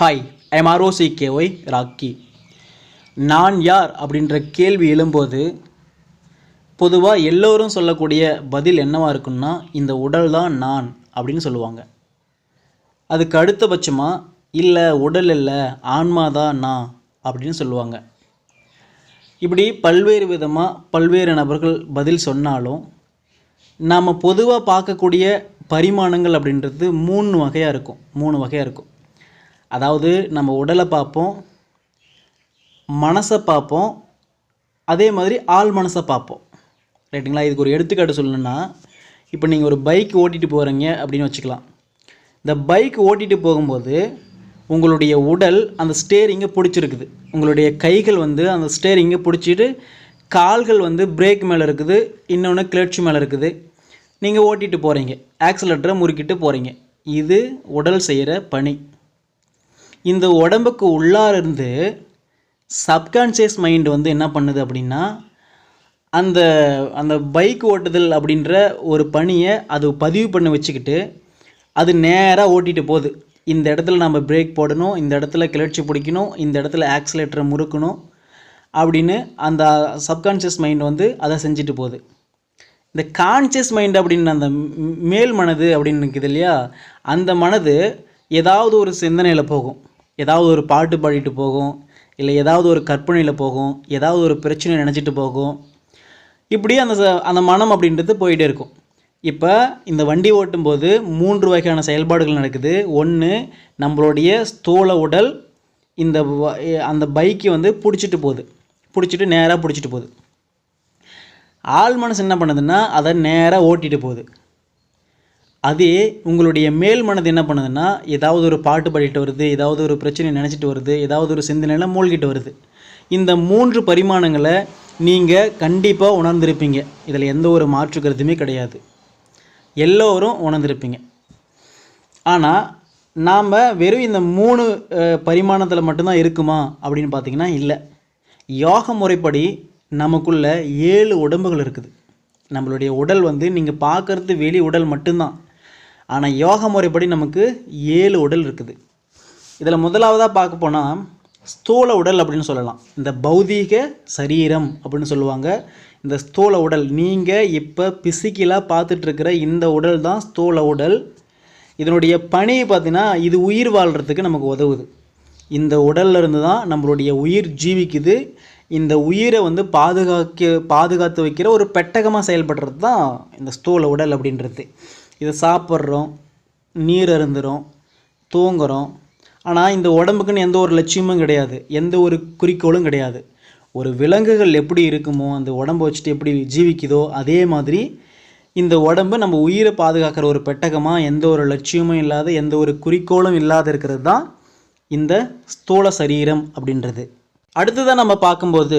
Hi எம்ஆர்ஓசி KY rakhi. நான் யார் அப்படின்ற கேள்வி எழும்போது பொதுவாக எல்லோரும் சொல்லக்கூடிய பதில் என்னவாக இருக்குன்னா இந்த உடல் தான் நான் அப்படின்னு சொல்லுவாங்க. அதுக்கு அடுத்தபட்சமாக இல்லை உடல் இல்லை ஆன்மா தான் நான் அப்படின்னு சொல்லுவாங்க. இப்படி பல்வேறு விதமாக பல்வேறு நபர்கள் பதில் சொன்னாலும் நாம் பொதுவாக பார்க்கக்கூடிய பரிமாணங்கள் அப்படின்றது மூணு வகையாக இருக்கும் மூணு வகையாக இருக்கும். அதாவது நம்ம உடலை பார்ப்போம் மனசை பார்ப்போம் அதே மாதிரி ஆள் மனசை பார்ப்போம். ரைட்டுங்களா? இதுக்கு ஒரு எடுத்துக்காட்டு சொல்லணும்னா இப்போ நீங்கள் ஒரு பைக் ஓட்டிகிட்டு போகிறீங்க அப்படின்னு வச்சுக்கலாம். இந்த பைக் ஓட்டிகிட்டு போகும்போது உங்களுடைய உடல் அந்த ஸ்டேரிங்கை பிடிச்சிருக்குது. உங்களுடைய கைகள் வந்து அந்த ஸ்டேரிங்கை பிடிச்சிட்டு கால்கள் வந்து பிரேக் மேலே இருக்குது இன்னொன்று கிளர்ச்சி மேலே இருக்குது. நீங்கள் ஓட்டிகிட்டு போகிறீங்க ஆக்சிலேட்டரை முறுக்கிட்டு போகிறீங்க இது உடல் செய்கிற பணி. இந்த உடம்புக்கு உள்ளார இருந்து சப்கான்ஷியஸ் மைண்டு வந்து என்ன பண்ணுது அப்படின்னா அந்த அந்த பைக் ஓட்டுதல் அப்படின்ற ஒரு பணியை அது பதிவு பண்ணி வச்சுக்கிட்டு அது நேராக ஓட்டிகிட்டு போகுது. இந்த இடத்துல நம்ம பிரேக் போடணும் இந்த இடத்துல கிளர்ச்சி பிடிக்கணும் இந்த இடத்துல ஆக்சிலேட்டரை முறுக்கணும் அப்படின்னு அந்த சப்கான்ஷியஸ் மைண்ட் வந்து அதை செஞ்சுட்டு போகுது. இந்த கான்சியஸ் மைண்ட் அப்படின்னு அந்த மேல் மனது அப்படின்னு இருக்குது இல்லையா? அந்த மனது ஏதாவது ஒரு சிந்தனையில் போகும். ஏதாவது ஒரு பாட்டு பாடிட்டு போகும் இல்லை ஏதாவது ஒரு கற்பனையில் போகும் ஏதாவது ஒரு பிரச்சனை நினச்சிட்டு போகும். இப்படி அந்த ச- அந்த மனம் அப்படின்றது போயிட்டே இருக்கும். இப்போ இந்த வண்டி ஓட்டும்போது மூன்று வகையான செயல்பாடுகள் நடக்குது. ஒன்று நம்மளுடைய ஸ்தூல உடல் இந்த அந்த பைக்கை வந்து பிடிச்சிட்டு போகுது. பிடிச்சிட்டு நேராக பிடிச்சிட்டு போகுது. ஆள் மனசு என்ன பண்ணுதுன்னா அதை நேராக ஓட்டிகிட்டு போகுது. அதே உங்களுடைய மேல் மனது என்ன பண்ணுதுன்னா ஏதாவது ஒரு பாட்டு பாடிட்டு வருது ஏதாவது ஒரு பிரச்சனை நினச்சிட்டு வருது ஏதாவது ஒரு சிந்தனையில் மூழ்கிட்டு வருது. இந்த மூன்று பரிமாணங்களை நீங்கள் கண்டிப்பாக உணர்ந்திருப்பீங்க. இதில் எந்த ஒரு மாற்று கருத்துமே கிடையாது. எல்லோரும் உணர்ந்திருப்பீங்க. ஆனால் நாம் வெறும் இந்த மூணு பரிமாணத்தில் மட்டும்தான் இருக்குமா அப்படின்னு பார்த்தீங்கன்னா இல்லை. யோக முறைப்படி நமக்குள்ள ஏழு உடம்புகள் இருக்குது. நம்மளுடைய உடல் வந்து நீங்கள் பார்க்கறது வெளி உடல் மட்டும்தான். ஆனால் யோக முறைப்படி நமக்கு ஏழு உடல் இருக்குது. இதில் முதலாவதாக பார்க்க போனால் ஸ்தூல உடல் அப்படின்னு சொல்லலாம். இந்த பௌதீக சரீரம் அப்படின்னு சொல்லுவாங்க. இந்த ஸ்தூல உடல் நீங்கள் இப்போ பிசிக்கலாக பார்த்துட்ருக்கிற இந்த உடல் தான் ஸ்தூல உடல். இதனுடைய பணி பார்த்தீங்கன்னா இது உயிர் வாழ்கிறதுக்கு நமக்கு உதவுது. இந்த உடல்ல இருந்து தான் நம்மளுடைய உயிர் ஜீவிக்குது. இந்த உயிரை வந்து பாதுகாக்க பாதுகாத்து வைக்கிற ஒரு பெட்டகமாக செயல்படுறது தான் இந்த ஸ்தூல உடல் அப்படின்றது. இதை சாப்பிட்றோம் நீர் அருந்துகிறோம் தூங்குகிறோம் ஆனால் இந்த உடம்புக்குன்னு எந்த ஒரு லட்சியமும் கிடையாது. எந்த ஒரு குறிக்கோளும் கிடையாது. ஒரு விலங்குகள் எப்படி இருக்குமோ அந்த உடம்பை வச்சுட்டு எப்படி ஜீவிக்குதோ அதே மாதிரி இந்த உடம்பு நம்ம உயிரை பாதுகாக்கிற ஒரு பெட்டகமாக எந்த ஒரு லட்சியமும் இல்லாத எந்த ஒரு குறிக்கோளும் இல்லாத இருக்கிறது தான் இந்த ஸ்தூல சரீரம் அப்படின்றது. அடுத்ததாக நம்ம பார்க்கும்போது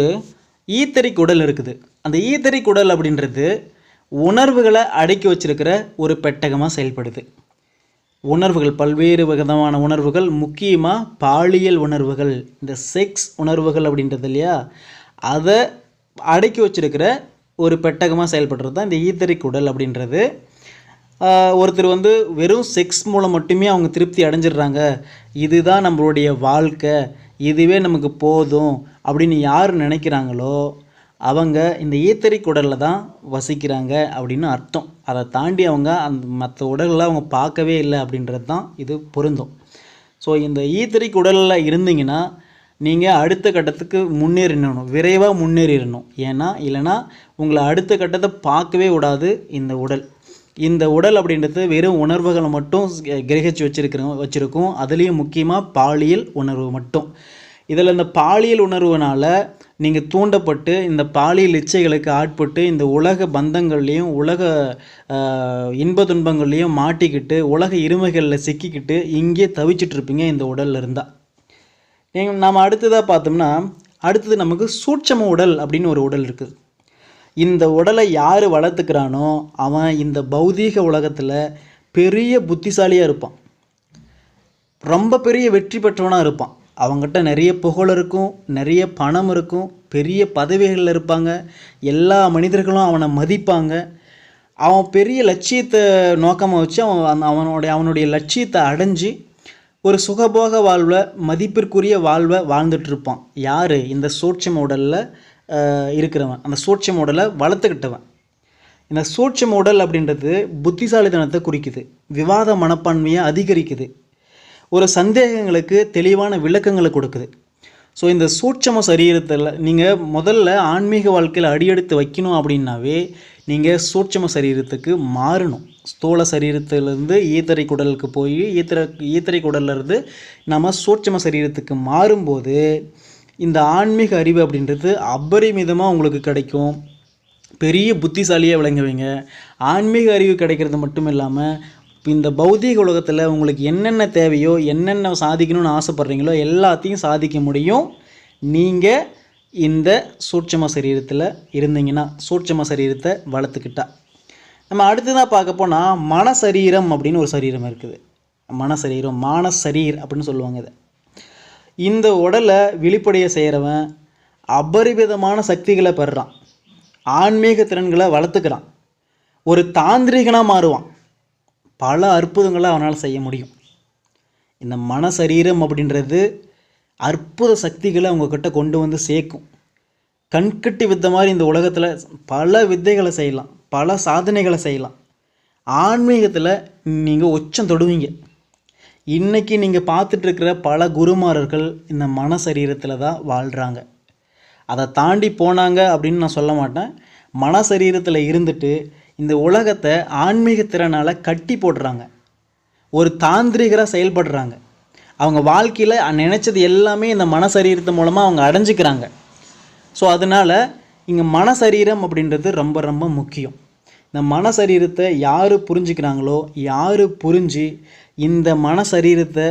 ஈத்தறி குடல் இருக்குது. அந்த ஈத்தறி குடல் அப்படின்றது உணர்வுகளை அடக்கி வச்சிருக்கிற ஒரு பெட்டகமாக செயல்படுது. உணர்வுகள் பல்வேறு விதமான உணர்வுகள் முக்கியமாக பாலியல் உணர்வுகள். இந்த செக்ஸ் உணர்வுகள் அப்படின்றது இல்லையா? அதை அடக்கி வச்சிருக்கிற ஒரு பெட்டகமாக செயல்படுறது தான் இந்த ஈத்தரிக் உடல் அப்படின்றது. ஒருத்தர் வந்து வெறும் செக்ஸ் மூலம் மட்டுமே அவங்க திருப்தி அடைஞ்சிடுறாங்க. இதுதான் நம்மளுடைய வாழ்க்கை. இதுவே நமக்கு போதும் அப்படின்னு யார் நினைக்கிறாங்களோ அவங்க இந்த ஈத்தறி குடலில் தான் வசிக்கிறாங்க அப்படின்னு அர்த்தம். அதை தாண்டி அவங்க அந்த மற்ற உடலில் அவங்க பார்க்கவே இல்லை அப்படின்றது தான் இது பொருந்தும். ஸோ இந்த ஈத்தறி குடலில் இருந்தீங்கன்னா நீங்கள் அடுத்த கட்டத்துக்கு முன்னேறிடணும். விரைவாக முன்னேறிடணும். ஏன்னா இல்லைன்னா உங்களை அடுத்த கட்டத்தை பார்க்கவே விடாது இந்த உடல். இந்த உடல் அப்படின்றது வெறும் உணர்வுகளை மட்டும் கிரகிச்சு வச்சிருக்கிறோம் வச்சுருக்கோம். அதுலேயும் முக்கியமாக பாலியல் உணர்வு மட்டும். இதில் இந்த பாலியல் உணர்வுனால நீங்கள் தூண்டப்பட்டு இந்த பாலியல் இச்சைகளுக்கு ஆட்பட்டு இந்த உலக பந்தங்கள்லேயும் உலக இன்ப துன்பங்கள்லேயும் மாட்டிக்கிட்டு உலக இருமைகளில் சிக்கிக்கிட்டு இங்கே தவிச்சிட்டு இருப்பீங்க இந்த உடலில் இருந்தால் நீங்கள் நாம் அடுத்ததாக பார்த்தோம்னா அடுத்தது நமக்கு சூட்சம உடல் அப்படின்னு ஒரு உடல் இருக்குது. இந்த உடலை யார் வளர்த்துக்கிறானோ அவன் இந்த பௌதீக உலகத்தில் பெரிய புத்திசாலியாக இருப்பான். ரொம்ப பெரிய வெற்றி பெற்றவனாக இருப்பான். அவங்ககிட்ட நிறைய புகழ் இருக்கும் நிறைய பணம் இருக்கும் பெரிய பதவிகளில் இருப்பாங்க. எல்லா மனிதர்களும் அவனை மதிப்பாங்க. அவன் பெரிய லட்சியத்தை நோக்கமாக வச்சு அவன் அந்த- அவனுடைய அவனுடைய லட்சியத்தை அடைஞ்சு ஒரு சுகபோக வாழ்வை மதிப்பிற்குரிய வாழ்வை வாழ்ந்துட்டுருப்பான் யார்? இந்த சூட்சம உடலில் இருக்கிறவன். அந்த சூட்சம உடலை வளர்த்துக்கிட்டவன். இந்த சூட்சம உடல் அப்படின்றது புத்திசாலித்தனத்தை குறிக்குது. விவாத மனப்பான்மையை அதிகரிக்குது. ஒரு சந்தேகங்களுக்கு தெளிவான விளக்கங்களை கொடுக்குது. ஸோ இந்த சூட்சம சரீரத்தில் நீங்கள் முதல்ல ஆன்மீக வாழ்க்கையில் அடியெடுத்து வைக்கணும் அப்படின்னாவே நீங்கள் சூட்சம சரீரத்துக்கு மாறணும். ஸ்தூல சரீரத்திலேருந்து ஈத்தரை குடலுக்கு போய் ஈத்தர ஈத்தரை குடல்லேருந்து நம்ம சூட்சம சரீரத்துக்கு மாறும்போது இந்த ஆன்மீக அறிவு அப்படின்றது அபரிமிதமாக உங்களுக்கு கிடைக்கும். பெரிய புத்திசாலியாக விளங்குவீங்க. ஆன்மீக அறிவு கிடைக்கிறது மட்டும் இல்லாமல் இப்போ இந்த பௌதீக உலகத்தில் உங்களுக்கு என்னென்ன தேவையோ என்னென்ன சாதிக்கணும்னு ஆசைப்பட்றீங்களோ எல்லாத்தையும் சாதிக்க முடியும். நீங்கள் இந்த சூட்சம சரீரத்தில் இருந்தீங்கன்னா சூட்சம சரீரத்தை வளர்த்துக்கிட்டா. நம்ம அடுத்ததாக பார்க்க போனால் மனசரீரம் அப்படின்னு ஒரு சரீரம் இருக்குது. மனசரீரம் மானசரீர் அப்படின்னு சொல்லுவாங்க இதை. இந்த உடலை விழிப்படைய செய்கிறவன் அபரிவிதமான சக்திகளை பெறுறான். ஆன்மீக திறன்களை வளர்த்துக்கிறான். ஒரு தாந்திரிகனாக மாறுவான். பல அற்புதங்களை அவனால் செய்ய முடியும். இந்த மனசரீரம் அப்படின்றது அற்புத சக்திகளை அவங்கக்கிட்ட கொண்டு வந்து சேர்க்கும். கண்கட்டி வித்த மாதிரி இந்த உலகத்தில் பல வித்தைகளை செய்யலாம். பல சாதனைகளை செய்யலாம். ஆன்மீகத்தில் நீங்கள் உச்சம் தொடுவீங்க. இன்றைக்கி நீங்கள் பார்த்துட்ருக்கிற பல குருமாரர்கள் இந்த மன சரீரத்தில் தான் வாழ்கிறாங்க அதை தாண்டி போனாங்க அப்படின்னு நான் சொல்ல மாட்டேன். மன சரீரத்தில் இருந்துட்டு இந்த உலகத்தை ஆன்மீக திறனால் கட்டி போடுறாங்க. ஒரு தாந்திரிகராக செயல்படுறாங்க. அவங்க வாழ்க்கையில் நினச்சது எல்லாமே இந்த மன மூலமாக அவங்க அடைஞ்சிக்கிறாங்க. ஸோ அதனால் இங்கே மனசரீரம் அப்படின்றது ரொம்ப ரொம்ப முக்கியம். இந்த மனசரீரத்தை யார் புரிஞ்சுக்கிறாங்களோ யார் புரிஞ்சு இந்த மனசரீரத்தை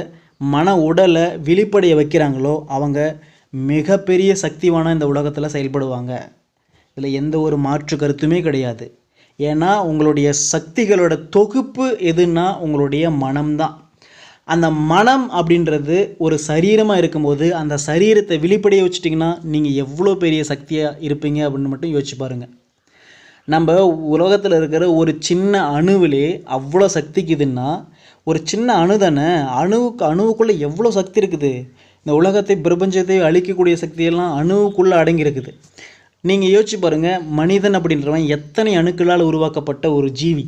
மன உடலை விழிப்படைய வைக்கிறாங்களோ அவங்க மிகப்பெரிய சக்திவான இந்த உலகத்தில் செயல்படுவாங்க. இதில் எந்த ஒரு மாற்று கருத்துமே கிடையாது. ஏன்னா உங்களுடைய சக்திகளோட தொகுப்பு எதுன்னா உங்களுடைய மனம்தான். அந்த மனம் அப்படின்றது ஒரு சரீரமாக இருக்கும்போது அந்த சரீரத்தை வெளிப்படைய வச்சுட்டிங்கன்னா நீங்கள் எவ்வளோ பெரிய சக்தியாக இருப்பீங்க அப்படின்னு மட்டும் யோசிச்சு பாருங்கள் நம்ம உலகத்தில் இருக்கிற ஒரு சின்ன அணுவிலே அவ்வளோ சக்திக்குதுன்னா ஒரு சின்ன அணு தானே அணுவுக்கு அணுவுக்குள்ளே எவ்வளோ சக்தி இருக்குது? இந்த உலகத்தை பிரபஞ்சத்தை அழிக்கக்கூடிய சக்தியெல்லாம் அணுவுக்குள்ளே அடங்கியிருக்குது நீங்கள் யோசிச்சு பாருங்கள் மனிதன் அப்படின்றவன் எத்தனை அணுக்களால் உருவாக்கப்பட்ட ஒரு ஜீவி?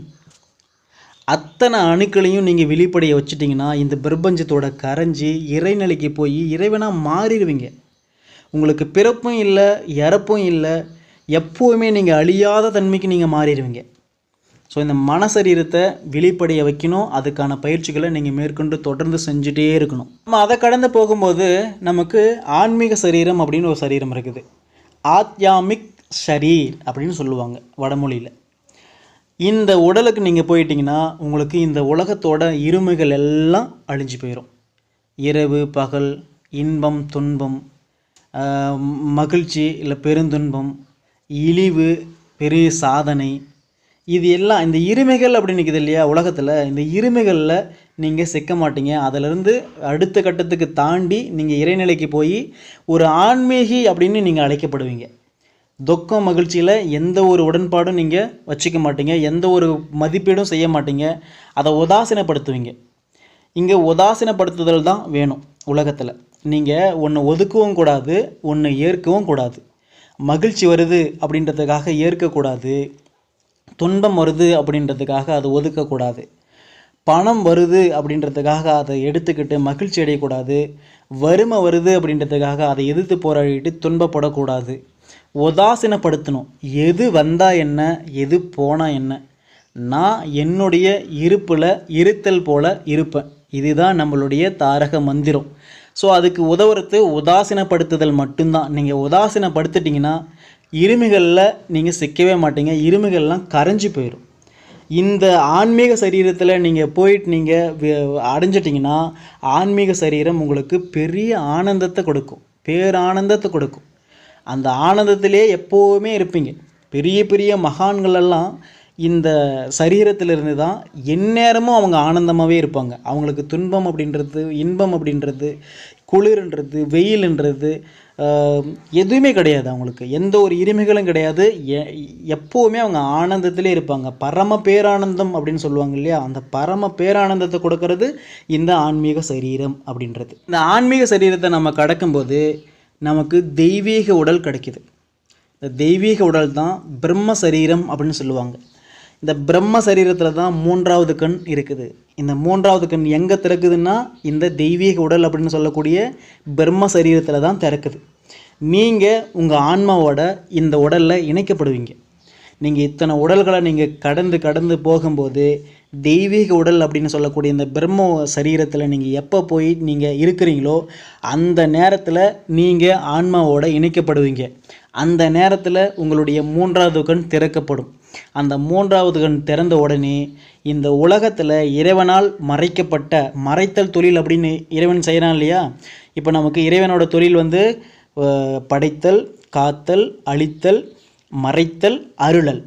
அத்தனை அணுக்களையும் நீங்கள் வெளிப்படைய வச்சிட்டிங்கன்னா இந்த பிரபஞ்சத்தோட கரைஞ்சி இறைநிலைக்கு போய் இறைவனாக மாறிடுவீங்க. உங்களுக்கு பிறப்பும் இல்லை இறப்பும் இல்லை எப்போவுமே நீங்கள் அழியாத தன்மைக்கு நீங்கள் மாறிடுவீங்க. ஸோ இந்த மனசரீரத்தை வெளிப்படைய வைக்கணும் அதுக்கான பயிற்சிகளை நீங்கள் மேற்கொண்டு தொடர்ந்து செஞ்சுட்டே இருக்கணும். நம்ம அதை கடந்து போகும்போது நமக்கு ஆன்மீக சரீரம் அப்படின்னு ஒரு சரீரம் இருக்குது. ஆத்யாமிக் ஷரீர் அப்படின்னு சொல்லுவாங்க வடமொழியில். இந்த உடலுக்கு நீங்கள் போயிட்டீங்கன்னா உங்களுக்கு இந்த உலகத்தோட இருமைகள் எல்லாம் அழிஞ்சு போயிடும் இரவு பகல் இன்பம் துன்பம் மகிழ்ச்சி இல்லை பெருந்துன்பம் இழிவு பெரிய சாதனை இது எல்லாம் இந்த இருமைகள் அப்படின்னு நிற்கிது இல்லையா உலகத்தில்? இந்த இருமைகளில் நீங்கள் சிக்க மாட்டீங்க. அதிலிருந்து அடுத்த கட்டத்துக்கு தாண்டி நீங்கள் இறைநிலைக்கு போய் ஒரு ஆன்மீகி அப்படின்னு நீங்கள் அழைக்கப்படுவீங்க. துக்கம் மகிழ்ச்சியில் எந்த ஒரு உடன்பாடும் நீங்கள் வச்சுக்க மாட்டீங்க. எந்த ஒரு மதிப்பீடும் செய்ய மாட்டீங்க. அதை உதாசீனப்படுத்துவீங்க. இங்கே உதாசீனப்படுத்துதல் தான் வேணும் உலகத்தில். நீங்கள் ஒன்று ஒதுக்கவும் கூடாது ஒன்று ஏற்கவும் கூடாது. மகிழ்ச்சி வருது அப்படின்றதுக்காக ஏற்கக்கூடாது. துன்பம் வருது அப்படின்றதுக்காக அதை ஒதுக்கக்கூடாது. பணம் வருது அப்படின்றதுக்காக அதை எடுத்துக்கிட்டு மகிழ்ச்சி அடையக்கூடாது. வறுமை வருது அப்படின்றதுக்காக அதை எதிர்த்து போராடிட்டு துன்பப்படக்கூடாது. உதாசீனப்படுத்தணும். எது வந்தால் என்ன? எது போனால் என்ன? நான் என்னுடைய இருப்பில் இருத்தல் போல இருப்பேன். இதுதான் நம்மளுடைய தாரக மந்திரம். ஸோ அதுக்கு உதவுறது உதாசீனப்படுத்துதல் மட்டும்தான். நீங்கள் உதாசீனப்படுத்திட்டிங்கன்னா இருமிகளில் நீங்கள் சிக்கவே மாட்டீங்க. இருமிகள்லாம் கரைஞ்சி போயிடும் இந்த ஆன்மீக சரீரத்தில் நீங்கள் போயிட்டு நீங்கள் அடைஞ்சிட்டிங்கன்னா ஆன்மீக சரீரம் உங்களுக்கு பெரிய ஆனந்தத்தை கொடுக்கும். பேரானந்தத்தை கொடுக்கும். அந்த ஆனந்தத்திலே எப்போவுமே இருப்பீங்க. பெரிய பெரிய மகான்களெல்லாம் இந்த சரீரத்திலிருந்து தான் எந்நேரமும் அவங்க ஆனந்தமாகவே இருப்பாங்க. அவங்களுக்கு துன்பம் அப்படின்றது இன்பம் அப்படின்றது குளிர்ன்றது வெயில்ன்றது எதுவுமே கிடையாது அவங்களுக்கு. எந்த ஒரு இருமைகளும் கிடையாது. எ- எப்போவுமே அவங்க ஆனந்தத்திலே இருப்பாங்க. பரம பேரானந்தம் அப்படின்னு சொல்லுவாங்க இல்லையா? அந்த பரம பேரானந்தத்தை கொடுக்கறது இந்த ஆன்மீக சரீரம் அப்படின்றது. இந்த ஆன்மீக சரீரத்தை நம்ம கடக்கும்போது நமக்கு தெய்வீக உடல் கிடைக்குது. இந்த தெய்வீக உடல் தான் பிரம்ம சரீரம் அப்படின்னு சொல்லுவாங்க. இந்த பிரம்ம சரீரத்தில் தான் மூன்றாவது கண் இருக்குது. இந்த மூன்றாவது கண் எங்கே திறக்குதுன்னா இந்த தெய்வீக உடல் அப்படின்னு சொல்லக்கூடிய பிரம்ம சரீரத்தில் தான் திறக்குது. நீங்கள் உங்கள் ஆன்மாவோட இந்த உடலில் இணைக்கப்படுவீங்க. நீங்கள் இத்தனை உடல்களை நீங்கள் கடந்து கடந்து போகும்போது தெய்வீக உடல் அப்படின்னு சொல்லக்கூடிய இந்த பிரம்ம சரீரத்தில் நீங்கள் எப்போ போய் நீங்கள் இருக்கிறீங்களோ அந்த நேரத்தில் நீங்கள் ஆன்மாவோட இணைக்கப்படுவீங்க. அந்த நேரத்தில் உங்களுடைய மூன்றாவது கண் திறக்கப்படும். அந்த மூன்றாவது கண் திறந்த உடனே இந்த உலகத்தில் இறைவனால் மறைக்கப்பட்ட மறைத்தல் தொழில் அப்படின்னு இறைவன் செய்கிறான் இல்லையா? இப்போ நமக்கு இறைவனோட தொழில் வந்து படைத்தல் காத்தல் அழித்தல் மறைத்தல் அருளல்.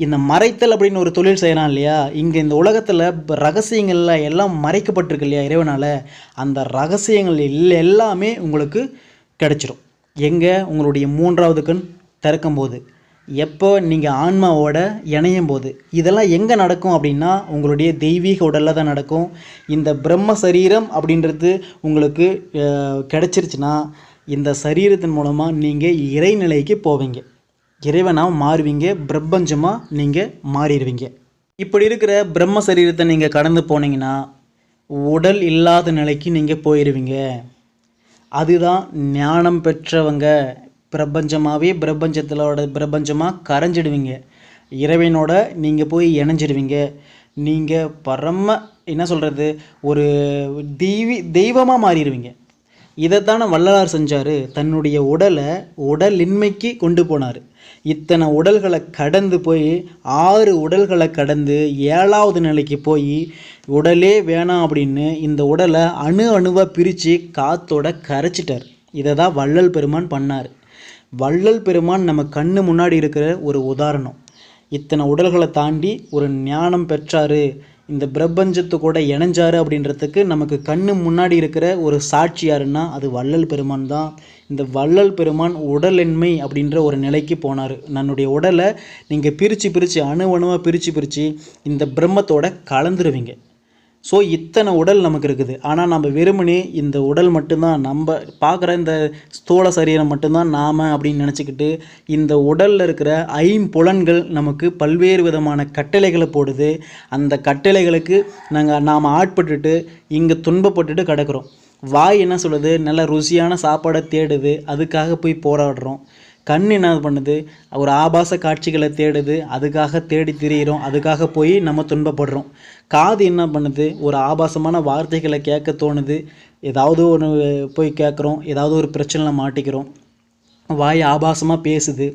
இந்த மறைத்தல் அப்படின்னு ஒரு தொழில் செய்கிறான் இல்லையா? இங்கே இந்த உலகத்தில் ரகசியங்கள்ல எல்லாம் மறைக்கப்பட்டிருக்கு இல்லையா இறைவனால்? அந்த ரகசியங்கள் இல்லை எல்லாமே உங்களுக்கு கிடச்சிரும். எங்கே? உங்களுடைய மூன்றாவது கண் திறக்கும் போது எப்போ நீங்கள் ஆன்மாவோட இணையும் போது இதெல்லாம் எங்கே நடக்கும் அப்படின்னா உங்களுடைய தெய்வீக உடலில் தான் நடக்கும். இந்த பிரம்ம சரீரம் அப்படின்றது உங்களுக்கு கிடச்சிருச்சுன்னா இந்த சரீரத்தின் மூலமாக நீங்கள் இறைநிலைக்கு போவீங்க. இறைவனாக மாறுவீங்க பிரபஞ்சமாக நீங்கள் மாறிடுவீங்க. இப்படி இருக்கிற பிரம்ம சரீரத்தை நீங்கள் கடந்து போனீங்கன்னா உடல் இல்லாத நிலைக்கு நீங்கள் போயிடுவீங்க அதுதான் ஞானம் பெற்றவங்க. பிரபஞ்சமாகவே பிரபஞ்சத்திலோட பிரபஞ்சமாக கரைஞ்சிடுவீங்க. இறைவனோட நீங்கள் போய் இணைஞ்சிடுவீங்க. நீங்கள் பரம என்ன சொல்கிறது ஒரு தெய்வி தெய்வமாக மாறிடுவீங்க. இதைத்தானே வள்ளலார் செஞ்சார்? தன்னுடைய உடலை உடலின்மைக்கு கொண்டு போனார். இத்தனை உடல்களை கடந்து போய் ஆறு உடல்களை கடந்து ஏழாவது நிலைக்கு போய் உடலே வேணாம் அப்படின்னு இந்த உடலை அணு அணுவாக பிரித்து காத்தோட கரைச்சிட்டார். இதை தான் வள்ளல் பெருமான் பண்ணார். வள்ளல் பெருமான் நம்ம கண்ணு முன்னாடி இருக்கிற ஒரு உதாரணம். இத்தனை உடல்களை தாண்டி ஒரு ஞானம் பெற்றார். இந்த பிரபஞ்சத்து கூட இணைஞ்சாரு அப்படின்றதுக்கு நமக்கு கண்ணு முன்னாடி இருக்கிற ஒரு சாட்சி யாருன்னா அது வள்ளல் பெருமான் தான். இந்த வள்ளல் பெருமான் உடலென்மை அப்படின்ற ஒரு நிலைக்கு போனார். தன்னுடைய உடலை நீங்கள் பிரித்து பிரித்து அணு அணுவாக பிரித்து பிரித்து இந்த பிரம்மத்தோட கலந்துருவீங்க. ஸோ இத்தனை உடல் நமக்கு இருக்குது. ஆனால் நம்ம வெறுமனே இந்த உடல் மட்டும்தான் நம்ம பார்க்குற இந்த ஸ்தூல சரீரம் மட்டும்தான் நாம் அப்படின்னு நினச்சிக்கிட்டு இந்த உடலில் இருக்கிற ஐம்புலன்கள் நமக்கு பல்வேறு விதமான கட்டளைகளை போடுது. அந்த கட்டளைகளுக்கு நாங்கள் நாம் ஆட்பட்டுட்டு இங்கே துன்பப்பட்டுட்டு கிடக்கிறோம். வாய் என்ன சொல்லுது? நல்ல ருசியான சாப்பாடை தேடுது. அதுக்காக போய் போராடுறோம். கண் என்ன பண்ணுது? ஒரு ஆபாச காட்சிகளை தேடுது அதுக்காக தேடி திரியிறோம் அதுக்காக போய் நம்ம துன்பப்படுறோம். காது என்ன பண்ணுது? ஒரு ஆபாசமான வார்த்தைகளை கேட்க தோணுது. ஏதாவது ஒன்று போய் கேட்குறோம் ஏதாவது ஒரு பிரச்சனையில் மாட்டிக்கிறோம். வாய் ஆபாசமாக பேசுது.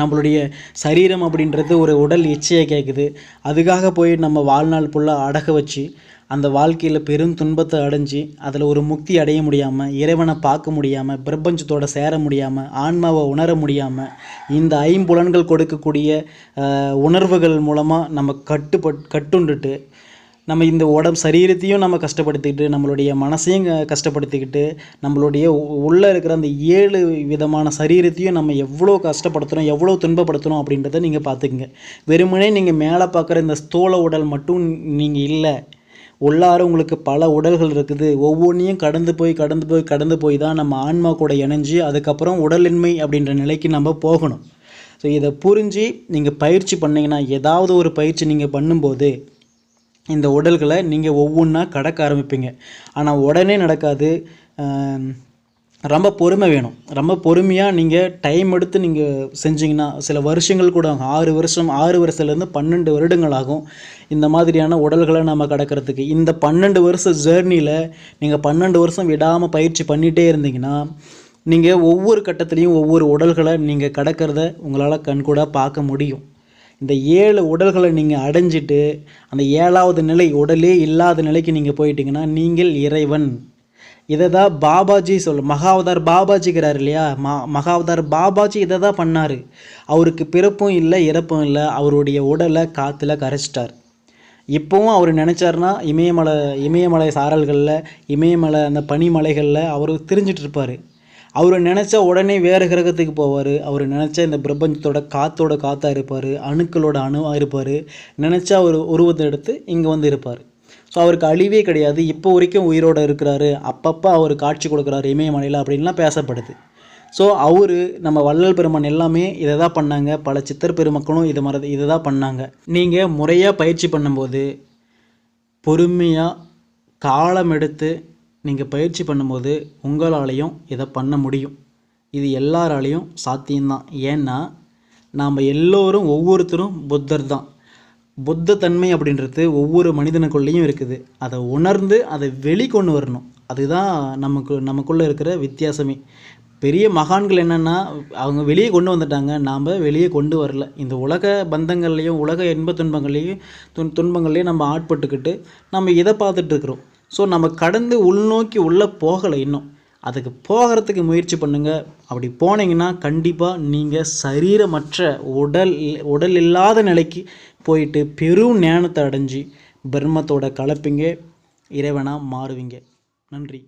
நம்மளுடைய சரீரம் அப்படின்றது ஒரு உடல் இச்சையை கேட்குது அதுக்காக போய் நம்ம வாழ்நாள் ஃபுல்லாக அடக வச்சு அந்த வாழ்க்கையில் பெரும் துன்பத்தை அடைஞ்சு அதில் ஒரு முக்தி அடைய முடியாமல் இறைவனை பார்க்க முடியாமல் பிரபஞ்சத்தோட சேர முடியாமல் ஆன்மாவை உணர முடியாமல் இந்த ஐம்புலன்கள் கொடுக்கக்கூடிய உணர்வுகள் மூலமாக நம்ம கட்டுப்பட் கட்டுண்டுட்டு நம்ம இந்த உடம்பு சரீரத்தையும் நம்ம கஷ்டப்படுத்திக்கிட்டு நம்மளுடைய மனசையும் கஷ்டப்படுத்திக்கிட்டு நம்மளுடைய உள்ளே இருக்கிற அந்த ஏழு விதமான சரீரத்தையும் நம்ம எவ்வளோ கஷ்டப்படுத்துகிறோம் எவ்வளோ துன்பப்படுத்துகிறோம் அப்படின்றத நீங்கள் பார்த்துக்குங்க. வெறுமனே நீங்கள் மேலே பார்க்குற இந்த ஸ்தூல உடல் மட்டும் நீங்கள் இல்லை. உள்ளார உங்களுக்கு பல உடல்கள் இருக்குது. ஒவ்வொன்றையும் கடந்து போய் கடந்து போய் கடந்து போய் தான் நம்ம ஆன்மா கூட இணைஞ்சு அதுக்கப்புறம் உடலின்மை அப்படின்ற நிலைக்கு நம்ம போகணும். ஸோ இதை புரிஞ்சு நீங்கள் பயிற்சி பண்ணிங்கன்னா ஏதாவது ஒரு பயிற்சி நீங்கள் பண்ணும்போது இந்த உடல்களை நீங்கள் ஒவ்வொன்றா கடக்க ஆரம்பிப்பீங்க. ஆனால் உடனே நடக்காது. ரொம்ப பொறுமை வேணும். ரொம்ப பொறுமையாக நீங்கள் டைம் எடுத்து நீங்கள் செஞ்சிங்கன்னா சில வருஷங்கள் கூட ஆகும். ஆறு வருஷம் ஆறு வருஷத்துலேருந்து பன்னெண்டு வருடங்கள் ஆகும். இந்த மாதிரியான உடல்களை நம்ம கடக்கிறதுக்கு. இந்த பன்னெண்டு வருஷம் ஜேர்னியில் நீங்கள் பன்னெண்டு வருஷம் விடாமல் பயிற்சி பண்ணிகிட்டே இருந்தீங்கன்னா நீங்கள் ஒவ்வொரு கட்டத்துலேயும் ஒவ்வொரு உடல்களை நீங்கள் கடக்கிறத உங்களால் கண்கூடாக பார்க்க முடியும். இந்த ஏழு உடல்களை நீங்கள் அடைஞ்சிட்டு அந்த ஏழாவது நிலை உடலே இல்லாத நிலைக்கு நீங்கள் போயிட்டீங்கன்னா நீங்கள் இறைவன். இதை தான் பாபாஜி சொல்ல மகாவதார் பாபாஜிக்கிறார் இல்லையா? மா மகாவதார் பாபாஜி இதை தான் பண்ணார். அவருக்கு பிறப்பும் இல்லை இறப்பும் இல்லை. அவருடைய உடலை காற்றுல கரைச்சிட்டார். இப்போவும் அவர் நினச்சாருன்னா இமயமலை இமயமலை சாரல்களில் இமயமலை அந்த பனிமலைகளில் அவர் தெரிஞ்சிட்ருப்பார். அவர் நினச்சா உடனே வேறு கிரகத்துக்கு போவார். அவர் நினச்சா இந்த பிரபஞ்சத்தோட காத்தோட காற்றாக இருப்பார். அணுக்களோட அணுவாக இருப்பார். நினச்சா ஒரு உருவத்தை எடுத்து இங்கே வந்து இருப்பார். ஸோ அவருக்கு அழிவே கிடையாது. இப்போ வரைக்கும் உயிரோடு இருக்கிறாரு. அப்பப்போ அவர் காட்சி கொடுக்குறாரு இமயமலையில் அப்படின்லாம் பேசப்படுது. ஸோ அவர் நம்ம வள்ளல் பெருமான் எல்லாமே இதை தான் பண்ணாங்க. பல சித்தர் பெருமக்களும் இதை மாதிரி இதை தான் பண்ணாங்க. நீங்கள் முறையாக பயிற்சி பண்ணும்போது பொறுமையாக காலம் எடுத்து நீங்கள் பயிற்சி பண்ணும்போது உங்களாலேயும் இதை பண்ண முடியும். இது எல்லாராலேயும் சாத்தியம்தான். ஏன்னா நாம் எல்லோரும் ஒவ்வொருத்தரும் புத்தர் தான் புத்த தன்மை அப்படின்றது ஒவ்வொரு மனிதனுக்குள்ளேயும் இருக்குது. அதை உணர்ந்து அதை வெளிக்கொண்டு வரணும். அதுதான் நமக்கு நமக்குள்ளே இருக்கிற வித்தியாசமே. பெரிய மகான்கள் என்னென்னா அவங்க வெளியே கொண்டு வந்துட்டாங்க. நாம் வெளியே கொண்டு வரல. இந்த உலக பந்தங்கள்லேயும் உலக இன்ப துன்பங்கள்லேயும் துன் துன்பங்கள்லேயும் நம்ம ஆட்பட்டுக்கிட்டு நம்ம இதை பார்த்துட்ருக்குறோம் ஸோ நம்ம கடந்து உள்நோக்கி உள்ளே போகலை இன்னும். அதுக்கு போகிறதுக்கு முயற்சி பண்ணுங்கள் அப்படி போனீங்கன்னா கண்டிப்பாக நீங்கள் சரீரமற்ற உடல் உடல் இல்லாத நிலைக்கு போயிட்டு பெரும் ஞானத்தை அடைஞ்சு பிரம்மத்தோட கலப்பிங்க இறைவனாக மாறுவீங்க. நன்றி.